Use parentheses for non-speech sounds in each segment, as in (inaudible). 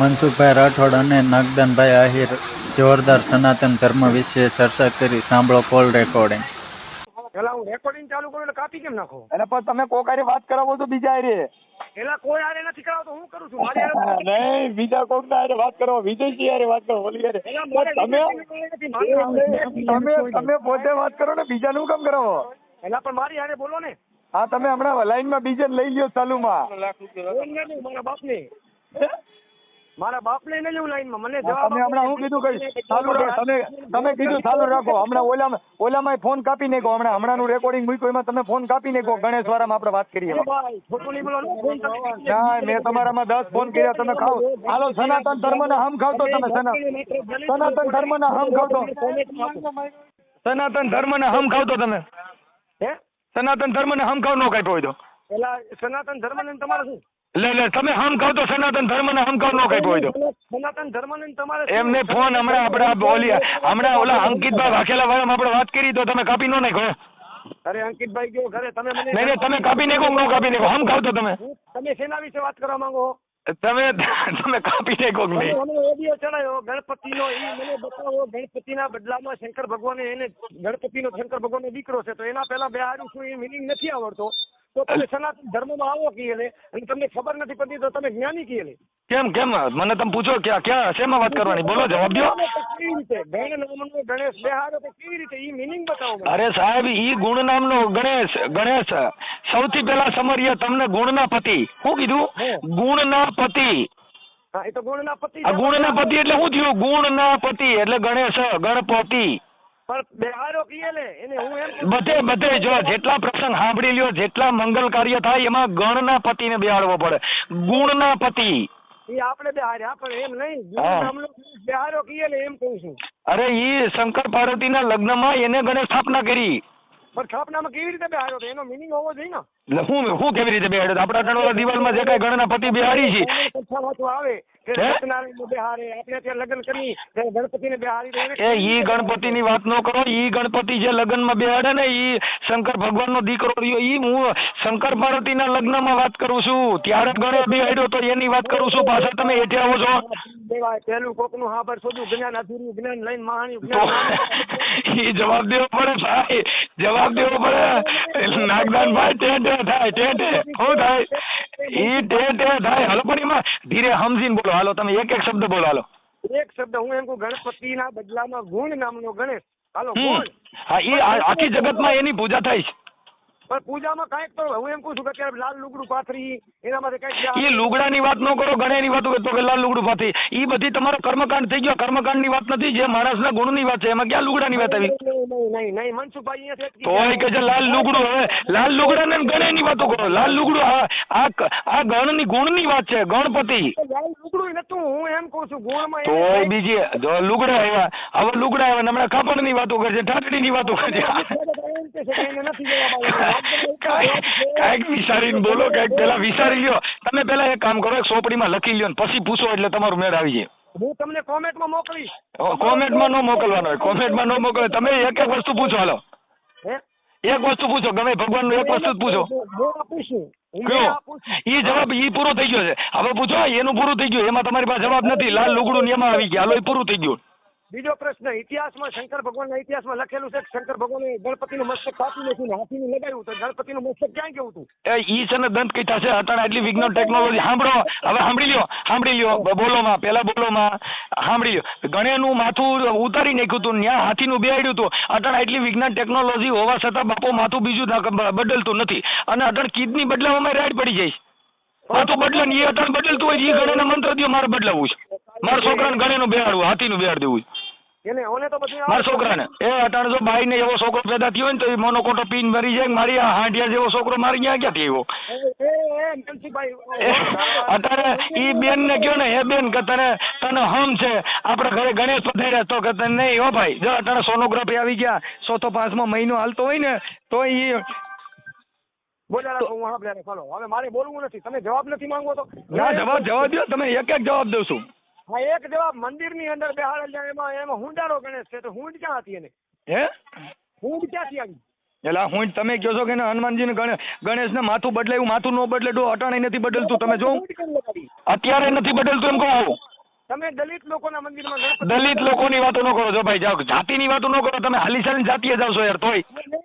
મનસુખભાઈ રાઠોડ અને નાગદાનભાઈ આહિર જોરદાર સનાતન ધર્મ વિશે ચર્ચા કરી. સાંભળો કોલ રેકોર્ડિંગ. પેલા હું રેકોર્ડિંગ ચાલુ કરું એટલે કાપી કેમ નાખો? એટલે પણ તમે કોકારી વાત કરાવો તો બીજા હારે. એલા કોઈ આરે નથી કરાવતો હું કરું છું? મારી (laughs) નહીં બીજા કોક ના આરે વાત કરો વિજયસિંહ આરે વાત કરો ઓલી આરે તમે તમે તમે પોતે વાત કરો ને બીજાનું કામ કરાવો? એલા પણ મારી આરે બોલો ને. હા તમે હમણાં લાઈનમાં બીજે લઈ લ્યો ચાલુમાં. મારા બાપને. મારા બાપને ને લેવું લાઈનમાં મને જવાબ તમે હમણાં હું કીધું કઈ? ચાલુ રાખો તમે તમે કીધું ચાલુ રાખો. હમણાં ઓલામાં ઓલામાં ફોન કાપી નાખો હમણાં હમણાંનું રેકોર્ડિંગ મૂક્યું એમાં તમે ફોન કાપી નાખો ગણેશ વાળામાં આપણે વાત કરીએ ને. ના મેં તમારામાં દસ ફોન કર્યા તમે ખાવ હાલો સનાતન ધર્મના હમ ખાવ તો તમે સના સનાતન ધર્મના હમ ખાવ તો સનાતન ધર્મના હમ ખાવ તો તમે. હે? સનાતન ધર્મને હમ ખાવ નો કાપ્યો હોય તો. પેલા સનાતન ધર્મ ને તમારે શું? લે લે તમે હમ કહો તો સનાતન ધર્મને હમ કહો નો કાપ્યો હોય તો સનાતન ધર્મ ને તમારે એમને ફોન હમણાં આપણે બોલી હમણાં ઓલા અંકિતભાઈ વાઘેલા વાળામાં આપણે વાત કરી તો તમે કાપી નો કહો અરે અંકિતભાઈ ગયો ઘરે તમે મને નહીં તમે કાપી નાખો. નો કાપી નાખો? હમ કહો તો તમે. તમે શેના વિશે વાત કરવા માંગો? તમે તમે કાપી નાખો કે નહીં? મને ઓડિયો ચડાયો ગણપતિનો એ મને બતાવો ગણપતિના બદલામાં શંકર ભગવાને એને ગણપતિનો શંકર ભગવાનનો દીકરો છે તો એના પહેલા બે હારું શું એ મિનિંગ નથી આવડતો. તો તમે સનાતન ધર્મમાં આવો કીએ અને તમને ખબર નથી પડતી તો તમે જ્ઞાની કીએ કેમ કેમ? મને તમે પૂછો ક્યાં ક્યાં શેમાં વાત કરવાની? બોલો જવાબ દો કેવી રીતે? ગણ નામનો ગણેશ બેહારો તો કેવી રીતે? ઈ મિનિંગ બતાવો. અરે સાહેબ ઈ ગુણ નામનો ગણેશ ગણેશ સૌથી પહેલા સમર્ય તમને ગુણના પતિ. શું કીધું? ગુણના પતિ. હા એ તો ગુણના પતિ ગુણના પતિ એટલે શું થયું? ગુણના પતિ એટલે ગણેશ ગણપતિ. પણ બેહારો કીએ એને હું એમ બધે બધે જો જેટલા પ્રસંગ સાંભળી લ્યો જેટલા મંગલ કાર્ય થાય એમાં ગણના પતિને બેહાડવો પડે. ગુણના પતિ. એ આપણે બેહાર્યા પણ એમ નહીં. ગુણ બેહારો કીએ એમ કહું છું. અરે ઈ શંકર પાર્વતીના લગ્નમાં એને ગણેશ સ્થાપના કરી. પણ સ્થાપનામાં કેવી રીતે બેહાર્યો એનો મિનિંગ હોવો જોઈએ ને. એટલે હું હું કેવી રીતે બેહાડ્યો આપણા ટણોલા દિવાલમાં જે કાંઈ ગણના પતિ બેહાડી છે. આવે. બેહારે. લગ્ન બેહારી એ ઈ ગણપતિની વાત નો કરો. ઈ ગણપતિ જે લગ્નમાં બેહાડે ને ઈ શંકર ભગવાનનો દીકરો રહ્યો ઈ હું શંકર પાર્વતીના લગ્નમાં વાત કરું છું. ત્યારે ગણે બેહાડ્યો તો એની વાત કરું છું. પાછા તમે એઠે આવો છો. પેલું કોકનું હા પર શોધ્યું જ્ઞાન અધૂરું જ્ઞાન લઈને જ્ઞાન ઈ જવાબ દેવો પડે ભાઈ. જવાબ દેવો પડે. (laughs) નાગદાન ભાઈ થાય ટેટે હો શું થાય. ઈ ટેટે થાય. હાલો પણ એમાં ધીરે સમજીને બોલો. હાલો તમે એક એક શબ્દ બોલો હાલો. એક શબ્દ હું એમ કહું ગણપતિના બદલામાં ગુણ નામનો ગણેશ. હાલો ગુણ. હા ઈ આખી જગતમાં એની પૂજા થાય છે. પણ પૂજામાં કાંઈક તો હું એમ કહું છું કે અત્યારે લાલ લુગડું પાથરી એનામાંથી કાંઈક એ લુગડાની વાત ન કરો ગણેની વાત કરતો કે લાલ લુગડું પાથરી. એ બધી તમારો કર્મકાંડ થઈ ગયો. કર્મકાંડની વાત નથી જે માણસના ગુણની વાત છે. એમાં ક્યાં લુગડાની વાત આવી? નહીં નહીં મનસુખભાઈ અહીંયા તોય કે છે લાલ લુગડું હવે. લાલ લુગડા ને ગણેની વાતો કરો. લાલ લુગડું આ આ ગણની ગુણની વાત છે ગણપતિ. લાલ લુગડું નતું હું એમ કહું છું ગુણમાં એને તોય બીજી જો લુગડા આવ્યા. હવે લુગડા આવ્યા હમણાં કાપડની વાતો કરશે ઠાઠડીની વાતો કરશે કાંઈક વિચારીને બોલો કાંઈક પેલા વિચારી લ્યો તમે પેલા એક કામ કરો એક સોપડીમાં લખી લ્યો ને પછી પૂછો એટલે તમારું મેળ આવી જાય હું તમને કોમેન્ટમાં મોકલીશ કોમેન્ટમાં ન મોકલવાનો હોય કોમેન્ટમાં ન મોકલે તમે એક એક વસ્તુ પૂછો હાલો એક વસ્તુ પૂછો ગમે ભગવાનનું એક વસ્તુ જ પૂછો કયો ઈ જવાબ ઈ પૂરો થઈ ગયો છે હવે પૂછો એનું પૂરું થઈ ગયું એમાં તમારી પાસે જવાબ નથી લાલ લુગડું ને એમાં આવી ગયા હાલો એ પૂરું થઈ ગયું બીજો પ્રશ્ન, ઇતિહાસમાં શંકર ભગવાનના ઇતિહાસમાં લખેલું છે શંકર શંકર ભગવાને ગણપતિનું મસ્તક કાપી નાખ્યું ને હાથીનું લગાવ્યું તો ગણપતિનું મસ્તક ક્યાં ગયું હતું? એ, ઈ છે ને દંત કીટા છે હટાણા એટલી વિજ્ઞાન ટેકનોલોજી સાંભળો, હવે સાંભળી લ્યો સાંભળી લ્યો બોલોમાં પેલા બોલોમાં, સાંભળી લ્યો. ગણેનું માથું ઉતારી નાખ્યું હતું ત્યાં હાથીનું બેહાડ્યું હતું. અટાણા એટલી વિજ્ઞાન ટેકનોલોજી હોવા છતાં બાપો માથું બીજું બદલતું નથી. અને અટાણે કિડની બદલાવામાં રાડ પડી જાય. માથું બદલે ને એ અટાણે બદલતું હોય એ ગણેના મંત્ર દ્યો, મારે બદલાવવું છે. મારા છોકરાને ગણેનું બેહાડવું, હાથીનું બેહાડ દેવું છે. એને ઓને તો બધું મારા છોકરાને. એ અટાણે જો બાઈ ને એવો છોકરો પેદા થયો ને તો એ મોનોકોટો પીન મરી જાય મારી આ હાંડિયા જેવો છોકરો મારી ગયા ક્યાંથી આવ્યો અત્યારે ઈ બેન ને કયો ને એ બેન કે તને તને હમ છે. આપડે ઘરે ગણેશ પધાર્યા તો કે તને નહીં હો ભાઈ જો અત્યારે સોનોગ્રાફી આવી ગયા ચોથો પાંચમો મહિનો હાલતો હોય ને તો ઈ બોલ્યા હું સાંભળ્યા હવે મારે બોલવું નથી. તમે જવાબ નથી માંગો તો ના જવાબ જવાબ દો તમે એક એક જવાબ દઉં છું. હા એક મંદિરની અંદર બેહાડેલ છે એમાં એમાં હુંડારો ગણેશ છે તો હુંડ ક્યાં હતી એને? હે? હુંડ ક્યાંથી આવી એટલે હું તમે કહો છો કે ને હનુમાનજીને ને ગણેશને માથું બદલાયું માથું ન બદલે તો અટાણે નથી બદલતું તમે જો. અત્યારે નથી બદલતું એમ કહું. તમે દલિત લોકોના મંદિરમાં દલિત લોકોની વાતો ન કરો જો ભાઈ જાઓ જાતિની વાતો ન કરો તમે હાલી ચાલીને જાતીએ જાવ છો યાર તોય.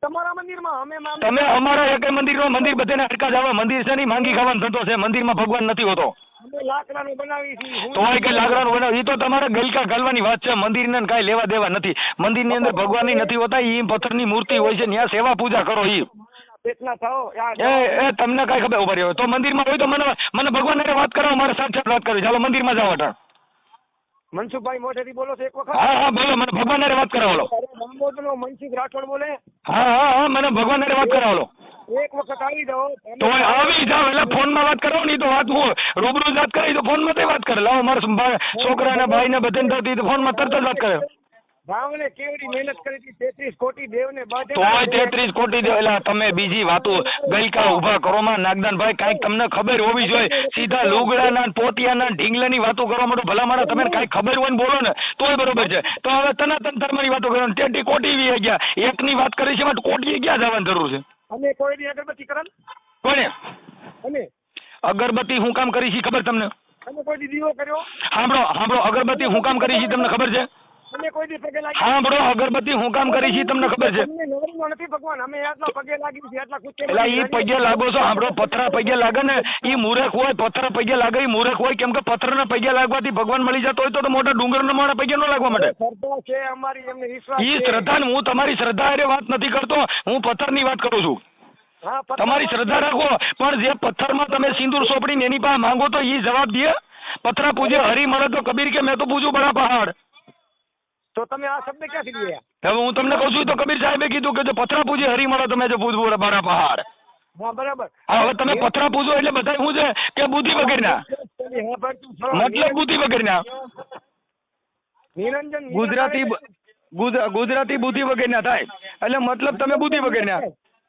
તમારા મંદિરમાં અમે તમે અમારા એક મંદિરમાં મંદિર બધાને અટકા જાવ મંદિર છે નહીં માંગી ખાવાનો ધંધો છે મંદિરમાં ભગવાન નથી હોતો. અમે લાકડાનું બનાવી છીએ તોય કઈ લાકડાનું બનાવ એ તો તમારે ગલકા ગાલવાની વાત છે મંદિરને કાંઈ લેવા દેવા નથી. મંદિરની અંદર ભગવાનની નથી હોતા ઈ પથ્થરની મૂર્તિ હોય છે ત્યાં સેવા પૂજા કરો ઈ. પેટના થાઓ એ એ તમને કાંઈ ખબર ઊભા રહ્યો તો મંદિરમાં હોય તો મને મને ભગવાન હારે વાત કરો મારે સાક્ષાત વાત કરવી ચાલો મંદિરમાં જાઓ અટાણ. મનસુખભાઈ મોઢેથી બોલો છો એક વખત? હા હા બોલો મને ભગવાન હારે વાત કરાવો અરે મનસુખ રાઠોડ બોલે? હા હા હા મને ભગવાન હારે વાત કરાવો એક વખત આવી જાઓ તો આવી જાવ એટલે ફોનમાં વાત કરો નહીં તો વાત હું રૂબરૂ વાત કરી તો ફોનમાં તો વાત કરે. લાવો મારા છોકરાને ભાઈને બધાને થતી તો ફોનમાં તરત જ વાત કરે. ભાવને કેવડી મહેનત કરી હતી તેત્રીસ કોટી દેવને બાધે તોય તેત્રીસ કોટી દે એટલે તમે બીજી વાતો ગઈકા ઊભા કરો માં નાગદાનભાઈ કાંઈક તમને ખબર હોવી જોઈએ. સીધા લુગડાના પોતિયાના ઢીંગલાની વાતો કરવા માટે ભલા મારા તમે કાંઈક ખબર હોય ને બોલો ને તોય બરોબર છે. તો હવે સનાતન ધર્મની વાતો કરો તેટી કોટી વી ગયા. એકની વાત કરી છે એમાં કોટી ક્યાં જવાની જરૂર છે? અમે કોઈ દી અગરબત્તી કરન કોને? અમે. અગરબત્તી હું કામ કરી છી ખબર તમને? અમે કોઈ દીવો કર્યો? સાંભળો સાંભળો અગરબત્તી હું કામ કરી છી તમને ખબર છે? અમે કોઈ દી પગે લાગી સાંભળો અગરબત્તી હું કામ કરી છી તમને ખબર છે? અમને નવરીમાં નથી ભગવાન અમે આટલા પગે લાગી છે આટલા કુત્તે એટલે ઈ પગે લાગો છો સાંભળો પથરા પગે લાગે ને ઈ મૂરખ હોય પથ્થર પગે લાગે ઈ મૂરખ હોય કેમ કે પથ્થરના પગે લાગવાથી ભગવાન મળી જતો હોય તો મોટા મોટા ડુંગરના મારા પગે ન લાગવા માટે શ્રદ્ધા છે અમારી એમને વિશ્વાસ ઈ શ્રદ્ધા હું તમારી શ્રદ્ધા અરે વાત નથી કરતો હું પથ્થરની વાત કરું છું. તમારી શ્રદ્ધા રાખો પણ જે પથ્થરમાં તમે સિંદૂર સોપડીને એની પાસે માંગો તો ઈ જવાબ દે. પથરા પૂજે હરી મળે તો કબીર કે મેં તો પૂછું બડા પહાડ. તો તમે આ શબ્દ ક્યાંથી લીધા? હવે હું તમને કહું છું તો કબીર સાહેબે કીધું કે જો પથરા પૂજી હરી મળે તો મેં જો પૂછવું બારા પહાડ. હા બરાબર. હવે તમે પથરા પૂજો એટલે બધા શું છે કે બુદ્ધિ વગરના. મતલબ બુદ્ધિ વગરના. નિરંજન ગુજરાતી ગુજરાતી બુદ્ધિ વગરના થાય. એટલે મતલબ તમે બુદ્ધિ વગરના.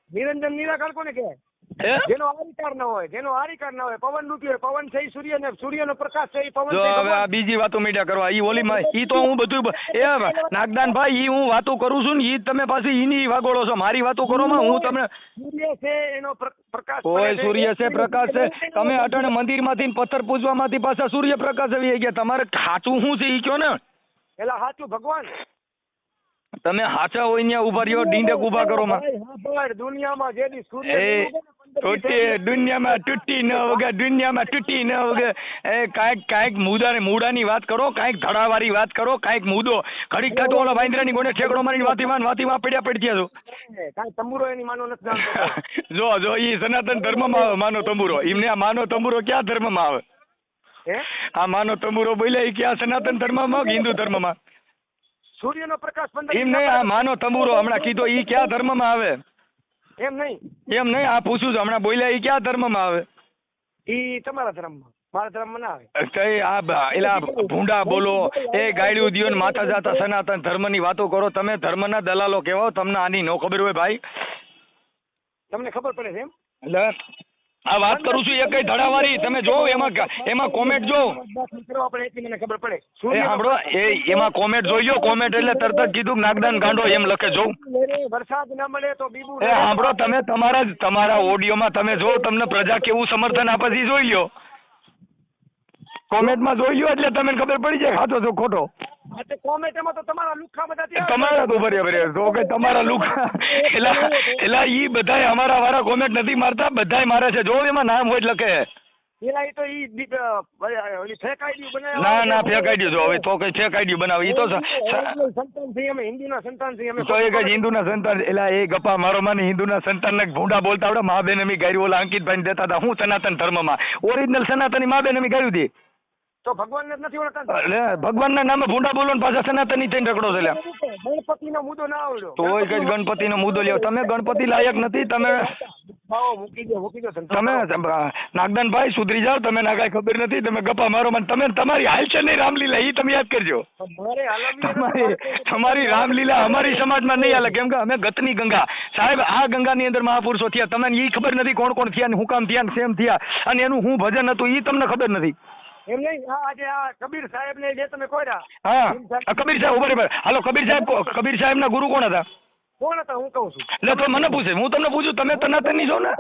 નિરંજન નિરાકાર કોને કહેવાય? જેનો આરિકાર ન હોય જેનો આરિકાર ન હોય પવન રૂપી હોય પવન છે સૂર્ય ને સૂર્યનો પ્રકાશ છે પવન જો હવે આ બીજી વાતો મીડિયા કરવા ઈ ઓલીમાં ઈ તો હું બધું એ નાગદાન ભાઈ ઈ હું વાતો કરું છું ને ઈ તમે પાછી ઈની વાગોળો છો મારી વાતો કરો માં હું તમને સૂર્ય છે એનો પ્રકાશ કોઈ સૂર્ય છે પ્રકાશ છે. તમે અટણ મંદિરમાંથી પથ્થર પૂજવામાંથી પાછા સૂર્ય પ્રકાશ આવી ગયા. તમારે ખાચું શું છે ઈ કયો ને? એલા હાચું ભગવાન. તમે હાચા હોય ત્યાં ઊભા રહ્યો ડીંડક ઊભા કરો માં. દુનિયામાં જે દી સૂર્ય ને તૂટી દુનિયામાં તૂટી ન વગે દુનિયામાં તૂટી ન વગે એ કાંઈક કાંઈક મુદાની મૂડાની વાત કરો કાંઈક ધડાવાળી વાત કરો કાંઈક મુદો. ઘડીક થતો ઓલા વાંદરાની ગોને ઠેકડો મારીને વાતીમાં વાતીમાં પડ્યા પડ્યા છો. કાંઈ તંબુરો એની માનો નથી જાણતો (laughs) જો જો ઈ સનાતન ધર્મમાં આવે માનો તંબુરો. એમને આ માનો તંબુરો ક્યાં ધર્મમાં આવે? હે? આ માનો તંબુરો બોલે ક્યાં સનાતન ધર્મમાં કે હિન્દુ ધર્મમાં? સૂર્યનો પ્રકાશ પંદર એમ નહીં આ માનો તંબુરો હમણાં કીધો ઈ ક્યાં ધર્મમાં આવે? એમ નહીં? એમ નહીં આ પૂછું છું. હમણાં બોલ્યા એ ક્યાં ધર્મમાં આવે? એ તમારા ધર્મમાં. મારા ધર્મમાં ના આવે. કઈ આ એલા ભૂંડા બોલો એ ગાયડ્યું દિયો માતા જાતા સનાતન ધર્મની વાતો કરો. તમે ધર્મના દલાલો કહેવાઓ તમને આની નો ખબર હોય ભાઈ? તમને ખબર પડે છે એમ? એટલે આ વાત કરું છું એ કઈ ધડાવારી તમે જો એમાં એમાં કોમેન્ટ જો. મને ખબર પડે. એ સાંભળો એ એમાં કોમેન્ટ જોઈ લો કોમેન્ટ એટલે તરત જ કીધું નાગદાન ગાંડો એમ લખે જો. વરસાદ ના મળે તો બીબુ એ સાંભળો તમે તમારા જ તમારા ઓડિયોમાં તમે જો તમને પ્રજા કેવું સમર્થન આપે છે જોઈ લો કોમેન્ટમાં જોઈ લો એટલે તમને ખબર પડી જાય સાચો છો ખોટો. કોમેન્ટ એમાં તો તમારા લુખ્ખા બધા ત્યાં તમારા તો ભરે ભરે જો કે તમારા લુક એલા એલા ઈ બધાય અમારા વાળા કોમેન્ટ નથી મારતા બધાય મારે છે. જો એમાં નામ હોય જ લખે. ઈ તો ઈ ઓલી ના ના. ફેક આઈડી જો. હવે તો કઈ ફેક આઈડી બનાવે. ઈ તો સંતાન અમે હિન્દુના સંતાન છીએ અમે. તો એ કઈ હિન્દુના સંતાન. એલા એ ગપ્પા મારો માને હિન્દુના સંતાનને ભૂંડા બોલતા આવડે. મા બેન અમી ગાયરી ઓલા અંકિતભાઈ દેતા હતા. હું સનાતન ધર્મમાં. ઓરિજિનલ સનાતની મા બેન અમી ગાયું હતી તો ભગવાનને જ નથી ઓળખતા. એટલે ભગવાનના નામે ભૂંડા બોલો ને પાછા સનાતની થઈને રખડો છે. ગણપતિનો મુદ્દો ના આવડ્યો. તોય કઈ ગણપતિનો મુદ્દો લ્યો. તમે ગણપતિ લાયક નથી તમે મૂકી દો મૂકી દો તમે નાગદાનભાઈ સુધરી જાઓ તમે ના કાંઈ ખબર નથી તમે ગપ્પા મારો મને તમે તમારી હાલ છે નહીં રામલીલા એ તમે યાદ કરજો. તમારી તમારી રામલીલા અમારી સમાજમાં નહીં હાલે. કેમ કે અમે ગતની ગંગા. સાહેબ આ ગંગાની અંદર મહાપુરુષો થયા. તમને એ ખબર નથી કોણ કોણ થયા ને હું કામ થયા ને સેમ થયા. અને એનું હું ભજન હતું એ તમને ખબર નથી. એમ નહીં? આજે આ કબીર સાહેબ ને જે તમે કોર્યા હા. કબીર સાહેબ ઊભા ઊભા હાલો કબીર સાહેબ કબીર સાહેબ ના ગુરુ કોણ હતા? કોણ હતા? હું કહું છું. એટલે તો મને પૂછે હું તમને પૂછું તમે તનાતની છો ને?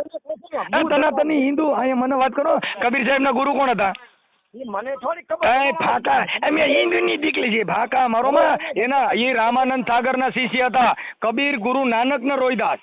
તનાતની હિન્દુ અહીંયા મને વાત કરો. કબીર સાહેબ ના ગુરુ કોણ હતા? મને થોડી ખબર ફાકા હિન્દુની દીકરી છે ફાકા મારો માં એના એ રામાનંદ સાગરના શિષ્ય હતા. કબીર ગુરુ નાનક ના રોહિદાસ.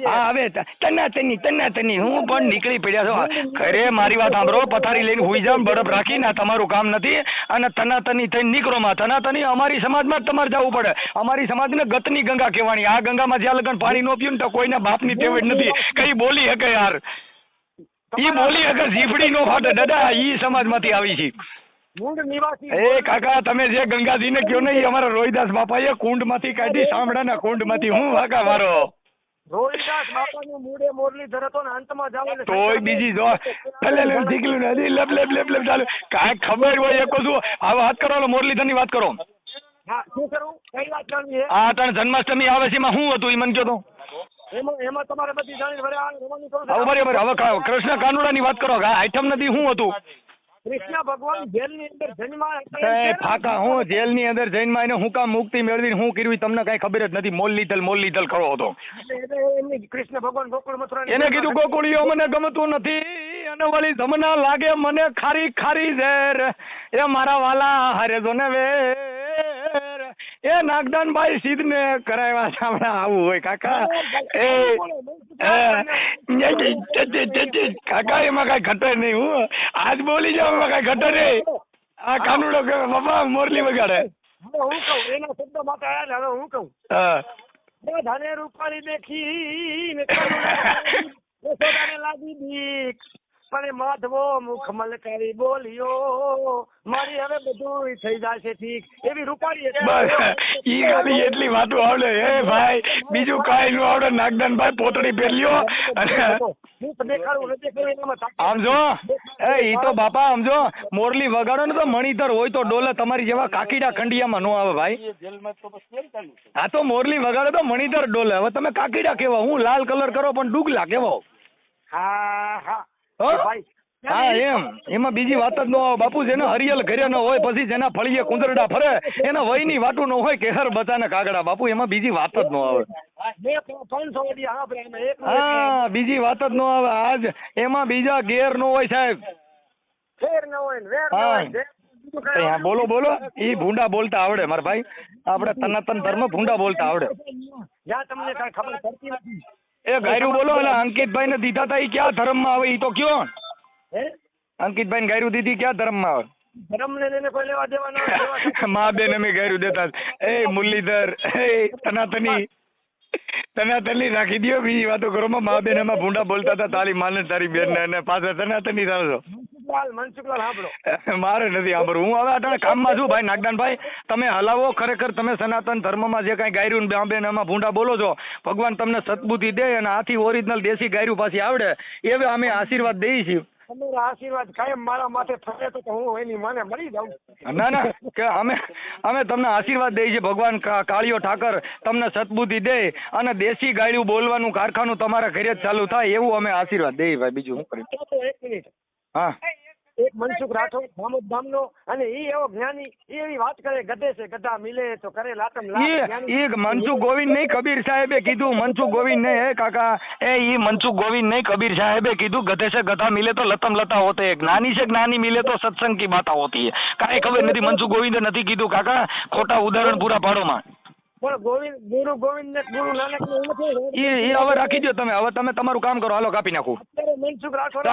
એ હવે ત- તનાતની તનાતની હું પણ નીકળી પડ્યા છો. ખરે મારી વાત સાંભળો પથારી લઈને હુઈ જાવ બરફ રાખીને આ તમારું કામ નથી. અને તનાતની થઈને નીકળો માં. તનાતની અમારી સમાજમાં જ તમારે જવું પડે. અમારી સમાજને ગતની ગંગા કહેવાની. આ ગંગામાં જ્યાં લગન પાણી નો પીવું ને તો કોઈના બાપની ટેવડ નથી. કઈ બોલી હકે યાર? ઈ બોલી હકે જીભડી નો ફાટે. દાદા ઈ સમાજમાંથી આવી છે. એ કાકા તમે જે ગંગાજીને કયો ને અમારા રોહિદાસ બાપાએ કુંડમાંથી કાઢી સાંભળાના કુંડમાંથી. હું વાકા મારો રોહિદાસ બાપાનું મૂળે મોરલીધર હતો ને અંતમાં જાવ એટલે તોય બીજી જો લે લે ઢીકલું ને હજી લેપ લેપ લેપ લેપ ચાલુ. કાંઈક ખબર હોય એ કહું છું આ વાત કરો ને મુરલીધરની વાત કરો. હા શું કરું? કઈ વાત છે આ જન્માષ્ટમી આવે છે એમાં શું હતું એ મને કહો તો. એમાં એમાં તમારે બધી જાણી. હવે કૃષ્ણ કાનુડા ની વાત કરો આઈટમ નથી શું હતું? કૃષ્ણ ભગવાન જેલની અંદર જન્મ્યા હતા એ એમ છે? ફાકા હું જેલની અંદર જઈને એને હું કામ મુક્તિ મેળવીને હું કર્યું તમને કાંઈ ખબર જ નથી. મોલ લીધલ મોલ લીધલ કરો હતો. એને કૃષ્ણ ભગવાન ગોકુળ મથુરાની એને કીધું ગોકુળીઓ મને ગમતું નથી. અને વળી જમના લાગે મને ખારી ખારી ઝેર. એ મારા વાલા હારે જો ને વેર. એ નાગદાનભાઈ ભાઈ કરાવ્યા છે. હમણાં આવું હોય કાકા. એ, કાકા એમાં કાંઈ ઘટે નહીં હું. આજ બોલી જાવ એમાં કાંઈ ઘટે નહીં. આ કાનુડો બાપા મોરલી વગાડે. હું કહું એના શબ્દો માટે આયા હવે હું કહું. હા. રાધાને રૂપાળી દેખી ને (laughs) લાગી બીક પણ માધવો મુખમલ કરી બોલ્યો મારી હવે બધું થઈ જશે ઠીક. એવી રૂપાળી. ઈ ખાલી એટલી વાતો આવડે. હે ભાઈ બીજું કાંઈ નું આવડે. નાગદાનભાઈ પોતડી પહેર્યો. અને આમ જો એ ઈ તો બાપા આમ જો મોરલી વગાડો ને તો મણિધર હોય તો ડોલે તમારી જેવા કાકીડા ખંડિયામાં નો આવે ભાઈ. હા તો મોરલી વગાડો તો મણિધર ડોલે. હવે તમે કાકીડા કેવા હું લાલ કલર કરો પણ ડુગલા કેવો હા હા. હો? એમ. એમાં બીજી વાત જ ન આવે બાપુ જેને હરિયલ ઘરે ન હોય પછી જેના ફળીએ કુંદરડા ફરે એના વયની વાતું ન હોય કેહર બચાને કાગડા. બાપુ એમાં બીજી વાત જ ન આવે. હા નું બીજી વાત જ ન આવે. આજ એમાં બીજા ગેર ન હોય સાહેબ. ન ને ન હા. ને બોલો બોલો. એ ભૂંડા બોલતા આવડે મારા ભાઈ. આપણે સનાતન ધર્મ ભૂંડા બોલતા આવડે. જ્યાં તમને કઈ ખબર પડતી નથી એ ગાયરું બોલો અને અંકિતભાઈ ને દીધા તા એ ક્યાં ધર્મમાં આવે એ તો કયો. અંકિતભાઈ ને ગાયરું દીધી ક્યાં ધર્મમાં આવે (laughs) મા બેન અમે ગાયરું દેતા એ મુરલીધર એ તનાતની તનાતની રાખી દો બીજી વાતો કરો. માં મા બેન એમાં ભૂંડા બોલતા હતા તારી માને તારી બેન ને પાછા તનાતની થાવ છો મનસુખલાલ મનસુખલાલ સાંભળો મારે નથી સાંભળવું હું હવે અટાણે કામમાં છું ભાઈ નાગદાનભાઈ. તમે હલાવો ખરેખર તમે સનાતન ધર્મમાં જે કાંઈ ગાયરું ને એમાં ભૂંડા બોલો છો ભગવાન તમને સદબુદ્ધિ દે અને આથી ઓરિજિનલ દેશી ગાયરું પાછી આવડે એવે અમે આશીર્વાદ દઈએ છીએ. તમારા આશીર્વાદ કાયમ મારા માથે ફરે તો હું એની માને મરી જાઉં. ના ના કે અમે અમે તમને આશીર્વાદ દઈએ છીએ ભગવાન કાળીઓ ઠાકર તમને સદબુદ્ધિ દે અને દેશી ગાયરું બોલવાનું કારખાનું તમારા ઘરે જ ચાલુ થાય એવું અમે આશીર્વાદ દઈએ ભાઈ બીજું હું કરી એક મિનિટ. હા. એક મનસુખ રાઠોડ ભામત ધામનો અને એ એવો જ્ઞાની એ એવી વાત કરે ગધે છે ગધા મિલે તો કરે લાતમ એ મનસુખ ગોવિંદ નહીં કબીર સાહેબે કીધું મનસુખ ગોવિંદ નહીં હે કાકા એ ઈ મનસુખ ગોવિંદ નહીં કબીર સાહેબે કીધું ગધે છે ગધા મિલે તો લતમ લતા હોતે જ્ઞાની છે જ્ઞાની મિલે તો સત્સંગ કી બાતા હોતી હે. કાંઈ ખબર નથી મનસુખ ગોવિંદે નથી કીધું કાકા ખોટા ઉદાહરણ પૂરા પાડોમાં. પણ રાખી દો તમે હવે તમે તમારું કામ કરો હાલો કાપી નાખું. મનસુખ રાઠોડ